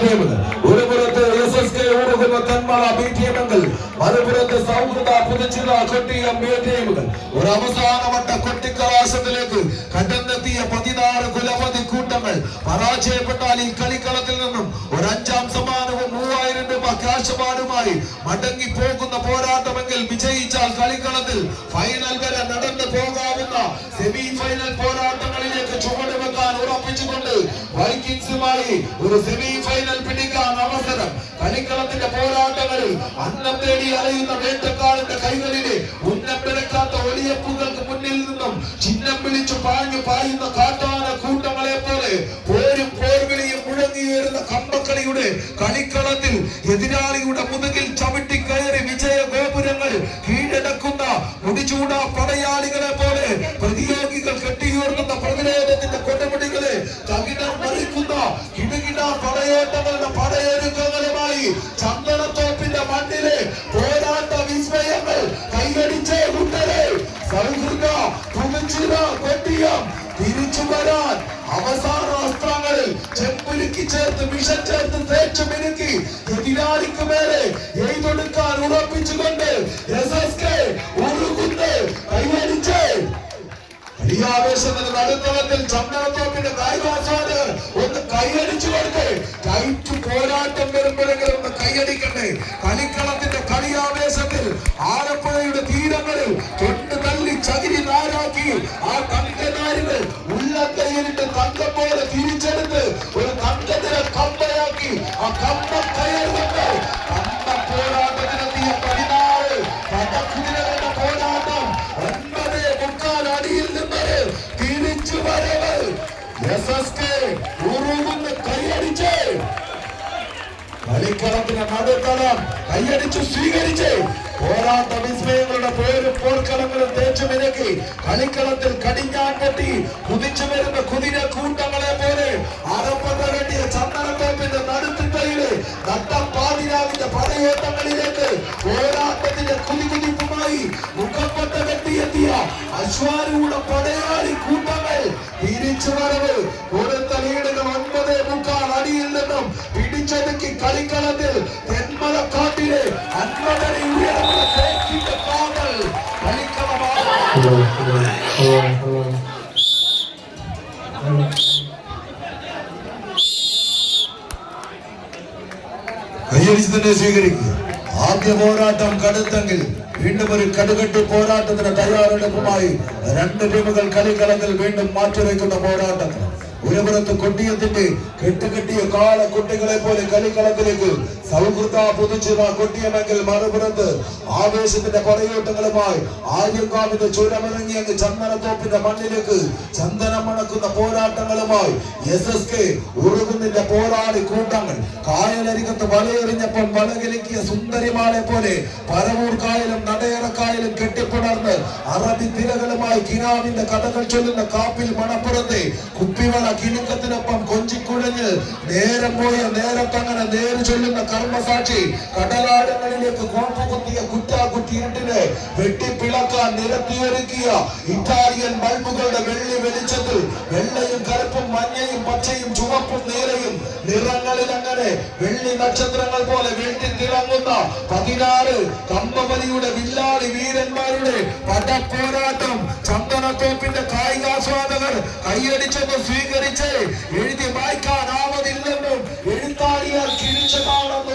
ടീമുകൾ ഒരു പുറത്ത് എസ് എസ് ബി ടീമുകൾ സൗഹൃദ പുതുച്ചിറ കൊട്ടിയം ടീമുകൾ ഒരു അവസാനവട്ട കൊട്ടിക്കലാശത്തിലേക്ക് കടന്നെത്തിയ പതിനാറ് കുലപതി കൂട്ടങ്ങൾ. പരാജയപ്പെട്ടാൽ ഈ കളിക്കളത്തിൽ നിന്നും ഒരു അഞ്ചാം സമ്മാനവും മൂവായിരം രൂപ മടങ്ങി പോകുന്ന പോരാട്ടമെങ്കിൽ വിജയിച്ചാൽ കളിക്കളത്തിൽ ഫൈനൽ വരെ നടന്നു പോകാവുന്ന സെമി ഫൈനൽ പോരാട്ടങ്ങളിലേക്ക് ചുവട് വെക്കാൻ ഉറപ്പിച്ചുകൊണ്ട് വൈക്കിങ്സുമായി ഒരു സെമി ഫൈനൽ പിടിക്കാൻ അവസരം. കളിക്കളത്തിന്റെ പോരാട്ടങ്ങളിൽ അന്നം തേടി അലയുന്ന വേട്ടക്കാരന്റെ കൈകളിലെ ഉന്നം പിഴക്കാത്ത ഒളിയപ്പുകൾക്ക് മുന്നിൽ നിന്നും ചിഹ്നം വിളിച്ചു പാഞ്ഞു പായുന്ന കാട്ടാന കൂട്ടങ്ങളെ പോലെ പോരും പോർവിളിയും മുഴങ്ങിയേറുന്ന കമ്പക്കളിയുടെ കളിക്കളത്തിൽ എതിരാളിയുടെ മുതുകിൽ ചവിട്ടി കയറി വിജയ ഗോപുരങ്ങൾ കീഴടക്കുന്ന മുടിചൂട പടയാളികളെ പോലെ പ്രതിയോഗികൾ കെട്ടിയുയർത്തുന്ന പ്രതിരോധത്തിന്റെ കൊടുമുടികളെ തകിടം മറിക്കുന്ന കിടകിട പടയോട്ടങ്ങളുടെ പടയൊരുക്കങ്ങളുമായി ചന്ദനത്തോപ്പിന്റെ മണ്ണിലെ പോരാട്ട വിസ്മയങ്ങൾ കൈയടിച്ച് കുട്ടരെ സൗഹൃദ പുതുച്ചിറ കൊട്ടിയം തിരിച്ചു വരാൻ അവസാന അസ്ത്രങ്ങളിൽ ചെമ്പുരുക്കി ചേർത്ത് വിഷം ചേർത്ത് തേച്ചു മിനുക്കി എതിരാളിക്ക് മേലെ എഴുതൊടുക്കാൻ ഉറപ്പിച്ചുകൊണ്ട് എസ് എസ് കെ കളിയാവേശത്തിന് നടുത്തളത്തിൽ ചന്ദനത്തോപ്പിന്റെ കായികാസ്വാദകർ ഒന്ന് കൈയടിച്ചു കൊടുത്ത് ടൈറ്റ് പോരാട്ടം വരുമ്പോഴെങ്കിലും ഒന്ന് കൈയടിക്കണ്ടേ കളിക്കളത്തിന്റെ കളിയാവേശത്തിൽ ആലപ്പുഴയുടെ തീരങ്ങളിൽ തൊട്ട് തള്ളി ചകിരി നാരാക്കി ആ തങ്കനാരുകൾ ഉള്ളക്കൈയിലിട്ട് തങ്കം പോലെ തിരിച്ചെടുത്ത് വരവ് എസ് എസ് കെ ഉറുകുന്ന് കൈയടിച്ച് കളിക്കളത്തിന് നടുത്തളം കൈയടിച്ചു സ്വീകരിച്ച് പോരാട്ട വിസ്മയങ്ങളുടെ പേര് പോർക്കളങ്ങളും തേച്ചു മിനക്കി കളിക്കളത്തിൽ കടിഞ്ഞാൻ പൊട്ടി കുതിച്ചു വരുന്ന കുതിര കൂട്ടങ്ങളെ പോലെ അറപ്പത കെട്ടിയ ചന്ദനത്തോപ്പിന്റെ നടുത്തിട്ടയിൽ നട്ടപ്പാതിരാവിന്റെ പടയോട്ടങ്ങളിലേക്ക് പോരാട്ടത്തിന്റെ കെട്ടിയെത്തിയ അശ്വാരൂഢ പടയാളി കൂട്ടങ്ങൾ തിരിച്ചു വരവ് കൊടുത്ത ലീഡുകൾ ഒൻപത് മുക്കാൽ അടിയിൽ നിന്നും പിടിച്ചൊതുക്കി കളിക്കളത്തിൽ തെന്മലക്കാട്ടിലെ അൻപതടി ഉയരമുള്ള തേക്കിന്റെ കാവൽ കളിക്കളമാണ് Hello, hello, hello, hello. കൈയടിച്ച് തന്നെ സ്വീകരിക്കുക ആദ്യ പോരാട്ടം കടുത്തെങ്കിൽ വീണ്ടും ഒരു കടുകെട്ടി പോരാട്ടത്തിന് തയ്യാറെടുപ്പുമായി രണ്ട് ടീമുകൾ കളിക്കളത്തിൽ വീണ്ടും മാറ്റിവെക്കുന്ന പോരാട്ടത്തിന് ഒരു പുറത്ത് കൊട്ടിയത്തിന്റെ കെട്ടുകെട്ടിയ കാല കുട്ടികളെ പോലെ കളിക്കളത്തിലേക്ക് സൗഹൃദ പുതുച്ചിറ കൊട്ടിയമെങ്കിൽ മറുപുറത്ത് ആവേശത്തിന്റെ പടയോട്ടങ്ങളുമായി ആര്യങ്കാവിന്റെ ചുരമിറങ്ങി അങ്ങ് ചന്ദനത്തോപ്പിന്റെ മണ്ണിലേക്ക് ചന്ദനം മണക്കുന്ന പോരാട്ടങ്ങളുമായി എസ് എസ് കെ ഉറുകുന്നിന്റെ പോരാളി കൂട്ടങ്ങൾ. കായലരികത്ത് വലയെറിഞ്ഞപ്പം വലകിലക്കിയ സുന്ദരിമാളെ പോലെ പരവൂർ കായലും നടയറക്കായലും കെട്ടിപ്പുണർന്ന് അറബി തിരകളുമായി കിനാവിന്റെ കഥകൾ ചൊല്ലുന്ന കാപ്പിൽ മണപ്പുറത്തെ കുപ്പിവള കിലുക്കത്തിനൊപ്പം കൊഞ്ചിക്കുഴഞ്ഞ് നേരം പോയ നേരത്തങ്ങനെ നേര് ചൊല്ലുന്ന കർമ്മസാക്ഷി കടലാടങ്ങളിലേക്ക് കോപ്പ് കുത്തിയ കുറ്റാക്കുറ്റി ഇരുട്ടിനെ വെട്ടിപ്പിളക്കാൻ നിരത്തിയൊരുക്കിയ ഇറ്റാലിയൻ ബൾബുകളുടെ വെള്ളി വെളിച്ചത്തിൽ വെള്ളയും കറുപ്പും മഞ്ഞയും പച്ചയും ചുവപ്പും നീലയും നിറങ്ങളിൽ അങ്ങനെ വെള്ളി നക്ഷത്രങ്ങൾ പോലെ വെട്ടി തിളങ്ങുന്ന പതിനാറ് കമ്പവലിയുടെ വില്ലാളി വീരന്മാരുടെ പടപ്പോരാട്ടം ചന്ദനത്തോപ്പിന്റെ കായികാസ്വാദകർ കൈയടിച്ചെന്ന് സ്വീകരിച്ച് എഴുതി വായിക്കാനാവതില്ലെന്നും എഴുത്താളിയാൽ കിഴിച്ചു കാണുന്ന